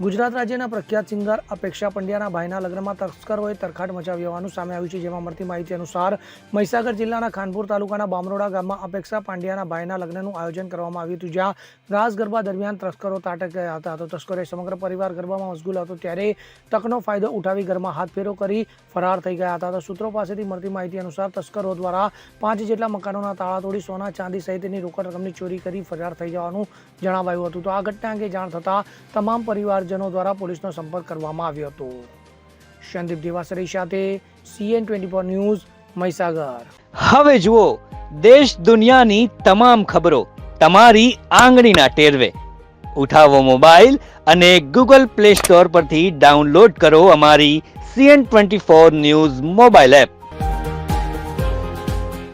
ગુજરાત રાજ્યના પ્રખ્યાત સિંગર અપેક્ષા પંડ્યાના ભાઈના લગ્નમાં તસ્કરોએ તરખાટ મચાવી હોવાનું સામે આવ્યું છે, જેમાં મળતી માહિતી અનુસાર મહીસાગર જિલ્લાના ખાનપુર તાલુકાના બામરોડા ગામમાં અપેક્ષા પાંડ્યાના ભાઈના લગ્નનું આયોજન કરવામાં આવ્યું હતું, જ્યાં રાસ ગરબા દરમિયાન તસ્કરો તાટક ગયા હતા. તો તસ્કરોએ સમગ્ર પરિવાર ગરબામાં મશગુલ હતો, ત્યારે તકનો ફાયદો ઉઠાવી ઘરમાં હાથફેરો કરી ફરાર થઈ ગયા હતા. તો સૂત્રો પાસેથી મળતી માહિતી અનુસાર તસ્કરો દ્વારા પાંચ જેટલા મકાનોના તાળા તોડી સોના, ચાંદી સહિતની રોકડ રકમની ચોરી કરી ફરાર થઈ જવાનું જણાવાયું હતું. તો આ ઘટના અંગે જાણ થતાં તમામ પરિવારજનો દ્વારા પોલીસનો સંપર્ક કરવામાં આવ્યો હતો. સંદીપ દેવાસરી સાથે CN twenty four news Mahisagar. હવે જુઓ, દેશ દુનિયાની તમામ ખબરો તમારી આંગળીના ટેરવે. ઉઠાવો મોબાઈલ અને ગૂગલ પ્લે સ્ટોર પરથી ડાઉનલોડ કરો અમારી CN twenty four news mobile app.